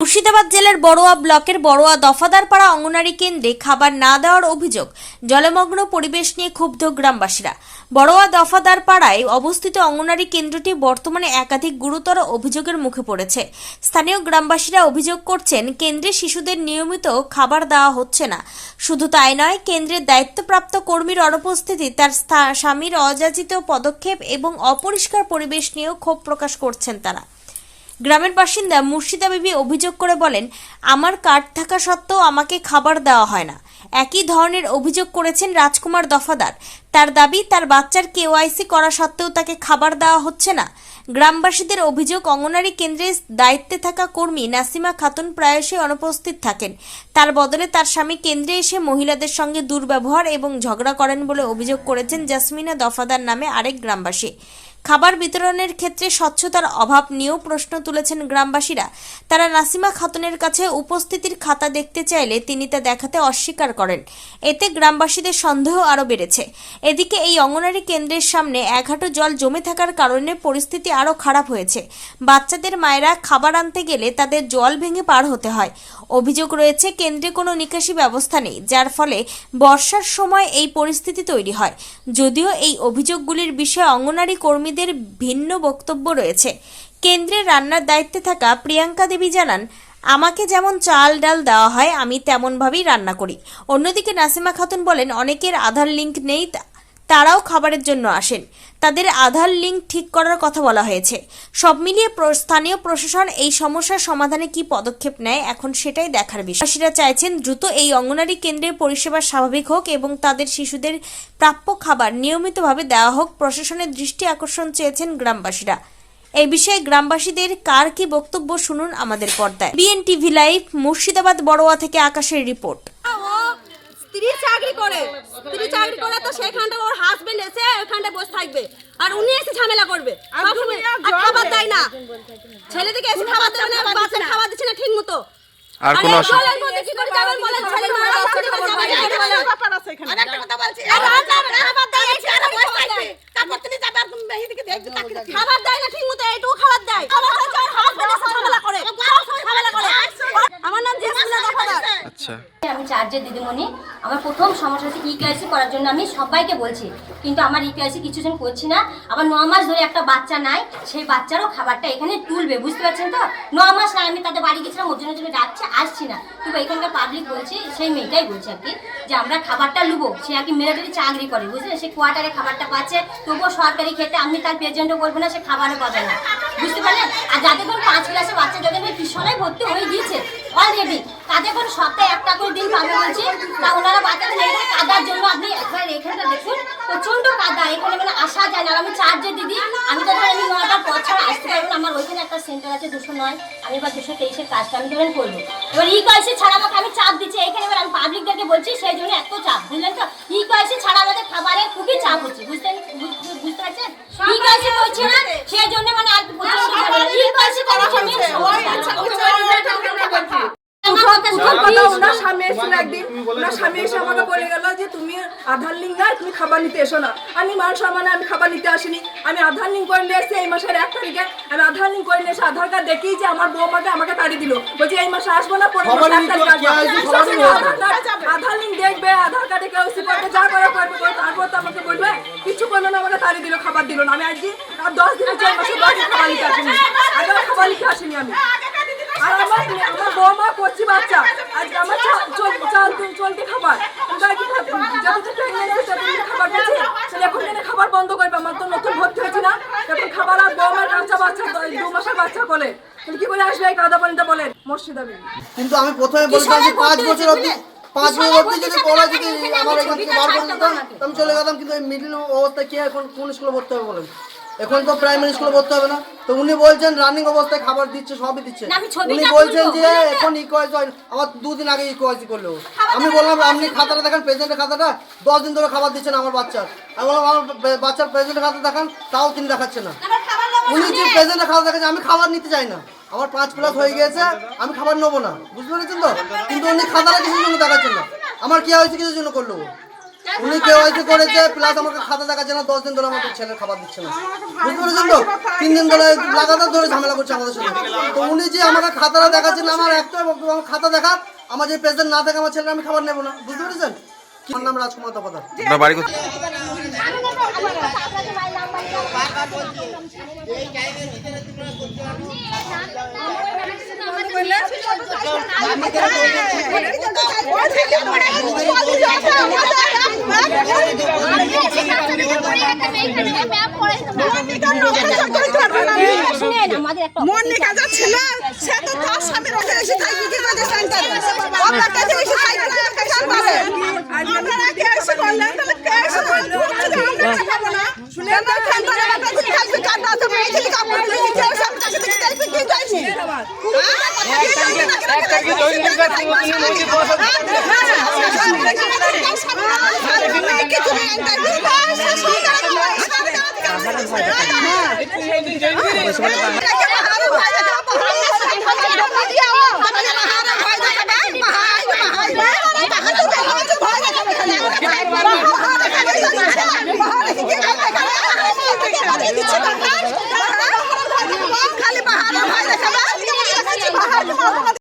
মুর্শিদাবাদ জেলার বড়োয়া ব্লকের বড়োয়া দফাদারপাড়া অঙ্গনারী কেন্দ্রে খাবার না দেওয়ার অভিযোগ জলমগ্ন পরিবেশ নিয়ে ক্ষুব্ধ গ্রামবাসীরা। বড়োয়া দফাদারপাড়ায় অবস্থিত অঙ্গনারী কেন্দ্রটি বর্তমানে একাধিক গুরুতর অভিযোগের মুখে পড়েছে। স্থানীয় গ্রামবাসীরা অভিযোগ করছেন, কেন্দ্রে শিশুদের নিয়মিত খাবার দেওয়া হচ্ছে না। শুধু তাই নয়, কেন্দ্রের দায়িত্বপ্রাপ্ত কর্মীর অনুপস্থিতি, তার স্বামীর অযাচিত পদক্ষেপ এবং অপরিষ্কার পরিবেশ নিয়েও ক্ষোভ প্রকাশ করছেন তারা। গ্রামের বাসিন্দা মুর্শিদা বিবি অভিযোগ করে বলেন, আমার কার্ড থাকা সত্ত্বেও আমাকে খাবার দেওয়া হয় না। একই ধরনের অভিযোগ করেছেন রাজকুমার দফাদার। তার দাবি, তার বাচ্চার কেওয়াইসি করা সত্ত্বেও তাকে খাবার দেওয়া হচ্ছে না। গ্রামবাসীদের অভিযোগ, অঙ্গনারী কেন্দ্রে দায়িত্বে থাকা কর্মী নাসিমা খাতুন প্রায়শই অনুপস্থিত থাকেন। তার বদলে তার স্বামী কেন্দ্রে এসে মহিলাদের সঙ্গে দুর্ব্যবহার এবং ঝগড়া করেন বলে অভিযোগ করেছেন জাসমিনা দফাদার নামে আরেক গ্রামবাসী। খাবার বিতরণের ক্ষেত্রে স্বচ্ছতার অভাব নিয়েও প্রশ্ন তুলেছেন গ্রামবাসীরা। তারা নাসিমা খাতুনের কাছে উপস্থিতির খাতা দেখতে চাইলে তিনি তা দেখাতে অস্বীকার করেন। এতে গ্রামবাসীদের সন্দেহ আরও বেড়েছে। এদিকে এই অঙ্গনারী কেন্দ্রের সামনে এক জল জমে থাকার কারণে পরিস্থিতি আরও খারাপ হয়েছে। বাচ্চাদের মায়েরা খাবার আনতে গেলে তাদের জল ভেঙে পার হতে হয়। অভিযোগ রয়েছে, কেন্দ্রে কোনো নিকাশি ব্যবস্থা নেই, যার ফলে বর্ষার সময় এই পরিস্থিতি তৈরি হয়। যদিও এই অভিযোগগুলির বিষয়ে অঙ্গনারী কর্মীদের ভিন্ন বক্তব্য রয়েছে। কেন্দ্রে রান্নার দায়িত্বে থাকা প্রিয়াঙ্কা দেবী জানান, আমাকে যেমন চাল ডাল দেওয়া হয়, আমি তেমনভাবেই রান্না করি। অন্যদিকে নাসিমা খাতুন বলেন, অনেকের আধার লিঙ্ক নেই তারাও খাবারের জন্য আসেন। তাদের আধার লিঙ্ক ঠিক করার কথা বলা হয়েছে। সব মিলিয়ে স্থানীয় প্রশাসন এই সমস্যার সমাধানে কি পদক্ষেপ নেয় এখন সেটাই দেখার চাষিরা চাইছেন দ্রুত এই অঙ্গনারী কেন্দ্রের পরিষেবা স্বাভাবিক হোক এবং তাদের শিশুদের প্রাপ্য খাবার নিয়মিতভাবে দেওয়া হোক। প্রশাসনের দৃষ্টি আকর্ষণ চেয়েছেন গ্রামবাসীরা। এই বিষয়ে গ্রামবাসীদের কার কি বক্তব্য শুনুন আমাদের পর্দায়। বিএনটিভি লাইভ মুর্শিদাবাদ, বড়োয়া থেকে আকাশের রিপোর্ট। স্ত্রী চাকরি করে? স্ত্রী চাকরি করে তো সেখানটা ওর হাজবেন্ড এসে ওখানটা বসে থাকবে। আর উনি এসে ঝামেলা করবে। খাবার দেয় না। ছেলেদিকে এসে খাবার দেবে না বাচ্চা খাবার দিচ্ছে না ঠিক মতো। আর কোনো এই অসুবিধা? জলের মধ্যে কি করে চার্জের দিদিমণি, আমার প্রথম সমস্যা হচ্ছে ইকেআইসি করার জন্য আমি সবাইকে বলছি, কিন্তু আমার ইকেআইসি কিছু জন করছি না। আবার ন মাস ধরে একটা বাচ্চা নাই, সেই বাচ্চারও খাবারটা এখানে তুলবে, বুঝতে পারছেন তো? ন মাস নাই, আমি তাদের বাড়ি গেছিলাম, ওর জন্য জন্য যাচ্ছে, আসছি না। কিন্তু এখানকার পাবলিক বলছে, সেই মেয়েটাই বলছে আর কি, যে আমরা খাবারটা লুবো, সে আর কি মিলিটারি চাকরি করে বুঝলেন সে কোয়ার্টারে খাবারটা পাচ্ছে, তবুও সরকারি খেতে আমি তার পেজেন্টও বলব না, সে খাবারও পাবে না। বুঝতে পারলেন? আর যাদের ধরুন পাঁচ ক্লাসে বাচ্চা, যাদের ভীষণই ভর্তি হয়ে গিয়েছে অলরেডি তাদের কোনো সপ্তাহে একটা করে দিন পাবে বলছি। তা ওনারা বাচ্চাদের এখানে কাদার জন্য আপনি একবার এখানটা দেখুন প্রচণ্ড কাদা। এখানে মানে আসা যায় না। আমি চার্জে দিদি আমি তো ধরেন আমি নয়টার পর ছাড়া আসতে পারব আমার ওইখানে একটা সেন্টার আছে দুশো নয়। আমি এবার দুশো তেইশের কাজটা আমি ধরেন করব। এবার ই কয়েসে ছাড়া আমাকে আমি চাপ দিচ্ছি। এখানে এবার আমি পাবলিকদেরকে বলছি সেই জন্য এত চাপ বুঝলেন তো? ই কয়েসে ছাড়া আমাদের খাবারে খুবই চাপ হচ্ছে। বুঝতেন বুঝতে পারছেন? ই কয়েসে করছে না সেই জন্য মানে আর প্রচণ্ড ই কয়েসে করার জন্য আমার কথা প্রথম কথা ওনার স্বামী এসেছিল একদিন ওনার স্বামী এসে আমাকে বলে। গেল যে তুমি আধার লিঙ্ক নাই তুমি খাবার নিতে এসো না। আমি মান সম্মানে আমি খাবার নিতে আসিনি। আমি আধার লিঙ্ক করে নিয়ে এই মাসের এক তারিখে। আমি আধার লিঙ্ক করে নিয়ে এসে আধার কার্ড দেখি যে আমার বৌমাকে আমাকে তাড়ি দিল। বলছি এই মাসে আসব না পরের মাসে এক তারিখে আসব। আধার লিঙ্ক দেখবে আধার কার্ডে কেউ করবে যা করে করবে করে তারপর তো আমাকে বলবে কিছু করল না আমাকে তাড়ি দিল খাবার দিল না আমি আজকে আর দশ দিন হচ্ছে এই মাসে দশ দিন খাবার নিতে আসিনি আগে আর খাবার নিতে আসিনি আমি আর আমার আমার বৌমা করছি বাচ্চা আজকে আমার চা- চাল চলতে খাবার। যতদিন ততদিন খাবার এখন খাবার বন্ধ করবে আমার তো নতুন ভর্তি হয়েছি না। এখন খাবার আর বৌমার কাঁচা বাচ্চা দু মাসের বাচ্চা বলে। তুমি কি করে আসবে এই কাদা পানিতে বলেন মুর্শিদা কিন্তু আমি প্রথমে বলতাম যে পাঁচ বছর অবধি পাঁচ বছর অবধি যদি পড়া যদি আমার এখান থেকে বার করে দিতাম আমি চলে গেলাম কিন্তু এই মিডিল অবস্থায় কে এখন কোন স্কুলে ভর্তি হবে বলেন? এখন তো প্রাইমারি স্কুলে ভর্তি হবে না। তো উনি বলছেন রানিং অবস্থায় খাবার দিচ্ছে সবই দিচ্ছে। উনি বলছেন যে এখন ইকোয়াইজ হয় আমার দুদিন আগে ইকোয়াইজ করল। আমি বললাম আপনি খাতাটা দেখান প্রেজেন্টের খাতাটা দশ দিন ধরে খাবার দিচ্ছেন আমার বাচ্চার আমি বললাম আমার বাচ্চার প্রেজেন্টের খাতা দেখান তাও তিনি দেখাচ্ছে না। উনি যে প্রেজেন্টের খাতা দেখাচ্ছে আমি খাবার নিতে চাই না। আমার পাঁচ প্লাস হয়ে গিয়েছে আমি খাবার নেব না। বুঝতে পেরেছেন তো? কিন্তু উনি খাতাটা কিছুর জন্য দেখাচ্ছেন না। আমার কি হয়েছে কিছুর জন্য করল? উনি কেওয়াইসি করেছে প্লাস আমাকে খাতা দেখাচ্ছে না দশ দিন ধরে আমাকে ছেলের খাবার দিচ্ছে না। বুঝতে পেরেছেন তো? তিন দিন ধরে লাগাতার ধরে ঝামেলা করছে আমাদের সাথে। তো উনি যে আমাকে খাতাটা দেখাচ্ছেন আমার একটা বক্তব্য, আমার খাতা দেখা আমার যে প্রেজেন্ট না থাকে আমার ছেলের আমি খাবার নেব না। বুঝতে পেরেছেন? আমার নাম রাজকুমার বাড়ি কোথায়? মনিকা যা ছিল সে তো তার স্বামীর ওকে এসে থাকবে কি করে সেন্টারে আপনার কাছে এসে থাকবে না কাছে পাবে আপনারা কে এসে বললেন তাহলে কে এসে বললেন আমরা খাব না শুনেন না সেন্টারে আপনার কাছে থাকবে তো মেয়ে ছেলে কাপড় সব কাছে